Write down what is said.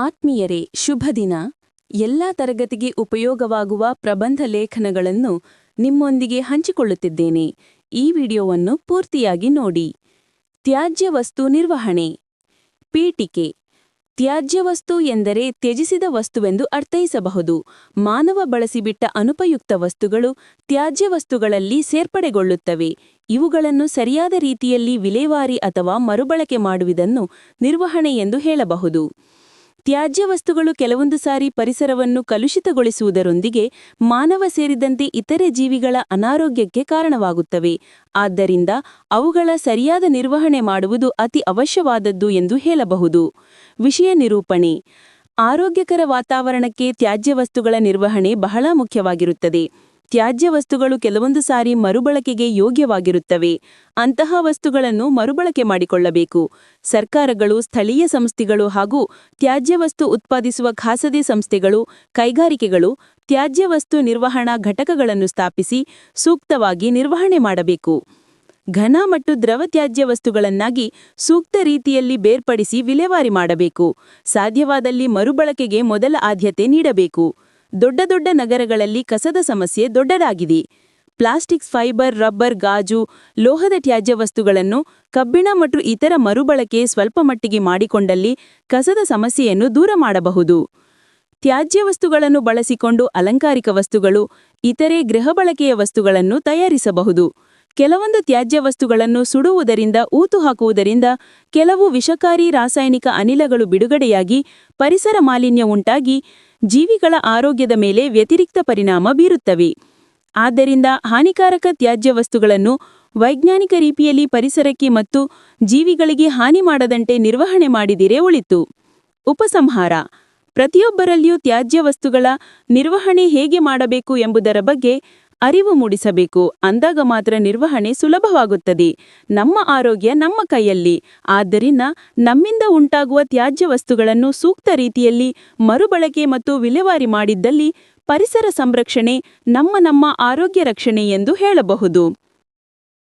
ಆತ್ಮೀಯರೇ, ಶುಭ ದಿನ. ಎಲ್ಲ ತರಗತಿಗೆ ಉಪಯೋಗವಾಗುವ ಪ್ರಬಂಧ ಲೇಖನಗಳನ್ನು ನಿಮ್ಮೊಂದಿಗೆ ಹಂಚಿಕೊಳ್ಳುತ್ತಿದ್ದೇನೆ. ಈ ವಿಡಿಯೋವನ್ನು ಪೂರ್ತಿಯಾಗಿ ನೋಡಿ. ತ್ಯಾಜ್ಯ ವಸ್ತು ನಿರ್ವಹಣೆ. ಪೀಠಿಕೆ. ತ್ಯಾಜ್ಯ ವಸ್ತು ಎಂದರೆ ತ್ಯಜಿಸಿದ ವಸ್ತುವೆಂದು ಅರ್ಥೈಸಬಹುದು. ಮಾನವ ಬಳಸಿಬಿಟ್ಟ ಅನುಪಯುಕ್ತ ವಸ್ತುಗಳು ತ್ಯಾಜ್ಯ ವಸ್ತುಗಳಲ್ಲಿ ಸೇರ್ಪಡೆಗೊಳ್ಳುತ್ತವೆ. ಇವುಗಳನ್ನು ಸರಿಯಾದ ರೀತಿಯಲ್ಲಿ ವಿಲೇವಾರಿ ಅಥವಾ ಮರುಬಳಕೆ ಮಾಡುವುದನ್ನು ನಿರ್ವಹಣೆ ಎಂದು ಹೇಳಬಹುದು. ತ್ಯಾಜ್ಯ ವಸ್ತುಗಳು ಕೆಲವೊಂದು ಸಾರಿ ಪರಿಸರವನ್ನು ಕಲುಷಿತಗೊಳಿಸುವುದರೊಂದಿಗೆ ಮಾನವ ಸೇರಿದಂತೆ ಇತರೆ ಜೀವಿಗಳ ಅನಾರೋಗ್ಯಕ್ಕೆ ಕಾರಣವಾಗುತ್ತವೆ. ಆದ್ದರಿಂದ ಅವುಗಳ ಸರಿಯಾದ ನಿರ್ವಹಣೆ ಮಾಡುವುದು ಅತಿ ಅವಶ್ಯವಾದದ್ದು ಎಂದು ಹೇಳಬಹುದು. ವಿಷಯ ನಿರೂಪಣೆ. ಆರೋಗ್ಯಕರ ವಾತಾವರಣಕ್ಕೆ ತ್ಯಾಜ್ಯ ವಸ್ತುಗಳ ನಿರ್ವಹಣೆ ಬಹಳ ಮುಖ್ಯವಾಗಿರುತ್ತದೆ. ತ್ಯಾಜ್ಯ ವಸ್ತುಗಳು ಕೆಲವೊಂದು ಸಾರಿ ಮರುಬಳಕೆಗೆ ಯೋಗ್ಯವಾಗಿರುತ್ತವೆ. ಅಂತಹ ವಸ್ತುಗಳನ್ನು ಮರುಬಳಕೆ ಮಾಡಿಕೊಳ್ಳಬೇಕು. ಸರ್ಕಾರಗಳು, ಸ್ಥಳೀಯ ಸಂಸ್ಥೆಗಳು ಹಾಗೂ ತ್ಯಾಜ್ಯ ವಸ್ತು ಉತ್ಪಾದಿಸುವ ಖಾಸಗಿ ಸಂಸ್ಥೆಗಳು, ಕೈಗಾರಿಕೆಗಳು ತ್ಯಾಜ್ಯ ವಸ್ತು ನಿರ್ವಹಣಾ ಘಟಕಗಳನ್ನು ಸ್ಥಾಪಿಸಿ ಸೂಕ್ತವಾಗಿ ನಿರ್ವಹಣೆ ಮಾಡಬೇಕು. ಘನ ಮತ್ತು ದ್ರವ ತ್ಯಾಜ್ಯ ವಸ್ತುಗಳನ್ನಾಗಿ ಸೂಕ್ತ ರೀತಿಯಲ್ಲಿ ಬೇರ್ಪಡಿಸಿ ವಿಲೇವಾರಿ ಮಾಡಬೇಕು. ಸಾಧ್ಯವಾದಲ್ಲಿ ಮರುಬಳಕೆಗೆ ಮೊದಲ ಆದ್ಯತೆ ನೀಡಬೇಕು. ದೊಡ್ಡ ದೊಡ್ಡ ನಗರಗಳಲ್ಲಿ ಕಸದ ಸಮಸ್ಯೆ ದೊಡ್ಡದಾಗಿದೆ. ಪ್ಲಾಸ್ಟಿಕ್ಸ್ ಫೈಬರ್, ರಬ್ಬರ್, ಗಾಜು, ಲೋಹದ ತ್ಯಾಜ್ಯ ವಸ್ತುಗಳನ್ನು ಕಬ್ಬಿಣ ಮತ್ತು ಇತರ ಮರುಬಳಕೆ ಸ್ವಲ್ಪ ಮಟ್ಟಿಗೆ ಮಾಡಿಕೊಂಡಲ್ಲಿ ಕಸದ ಸಮಸ್ಯೆಯನ್ನು ದೂರ ಮಾಡಬಹುದು. ತ್ಯಾಜ್ಯ ವಸ್ತುಗಳನ್ನು ಬಳಸಿಕೊಂಡು ಅಲಂಕಾರಿಕ ವಸ್ತುಗಳು, ಇತರೆ ಗೃಹ ಬಳಕೆಯ ವಸ್ತುಗಳನ್ನು ತಯಾರಿಸಬಹುದು. ಕೆಲವೊಂದು ತ್ಯಾಜ್ಯ ವಸ್ತುಗಳನ್ನು ಸುಡುವುದರಿಂದ ಊತು ಹಾಕುವುದರಿಂದ ಕೆಲವು ವಿಷಕಾರಿ ರಾಸಾಯನಿಕ ಅನಿಲಗಳು ಬಿಡುಗಡೆಯಾಗಿ ಪರಿಸರ ಮಾಲಿನ್ಯ ಉಂಟಾಗಿ ಜೀವಿಗಳ ಆರೋಗ್ಯದ ಮೇಲೆ ವ್ಯತಿರಿಕ್ತ ಪರಿಣಾಮ ಬೀರುತ್ತವೆ. ಆದ್ದರಿಂದ ಹಾನಿಕಾರಕ ತ್ಯಾಜ್ಯ ವಸ್ತುಗಳನ್ನು ವೈಜ್ಞಾನಿಕ ರೀತಿಯಲ್ಲಿ ಪರಿಸರಕ್ಕೆ ಮತ್ತು ಜೀವಿಗಳಿಗೆ ಹಾನಿ ಮಾಡದಂತೆ ನಿರ್ವಹಣೆ ಮಾಡಿದಿರೇ ಉಳಿತು ಉಪಸಂಹಾರ. ಪ್ರತಿಯೊಬ್ಬರಲ್ಲಿಯೂ ತ್ಯಾಜ್ಯ ವಸ್ತುಗಳ ನಿರ್ವಹಣೆ ಹೇಗೆ ಮಾಡಬೇಕು ಎಂಬುದರ ಬಗ್ಗೆ ಅರಿವು ಮೂಡಿಸಬೇಕು. ಅಂದಾಗ ಮಾತ್ರ ನಿರ್ವಹಣೆ ಸುಲಭವಾಗುತ್ತದೆ. ನಮ್ಮ ಆರೋಗ್ಯ ನಮ್ಮ ಕೈಯಲ್ಲಿ. ಆದ್ದರಿಂದ ನಮ್ಮಿಂದ ಉಂಟಾಗುವ ತ್ಯಾಜ್ಯ ವಸ್ತುಗಳನ್ನು ಸೂಕ್ತ ರೀತಿಯಲ್ಲಿ ಮರುಬಳಕೆ ಮತ್ತು ವಿಲೇವಾರಿ ಮಾಡಿದ್ದಲ್ಲಿ ಪರಿಸರ ಸಂರಕ್ಷಣೆ ನಮ್ಮ ನಮ್ಮ ಆರೋಗ್ಯ ರಕ್ಷಣೆ ಎಂದು ಹೇಳಬಹುದು.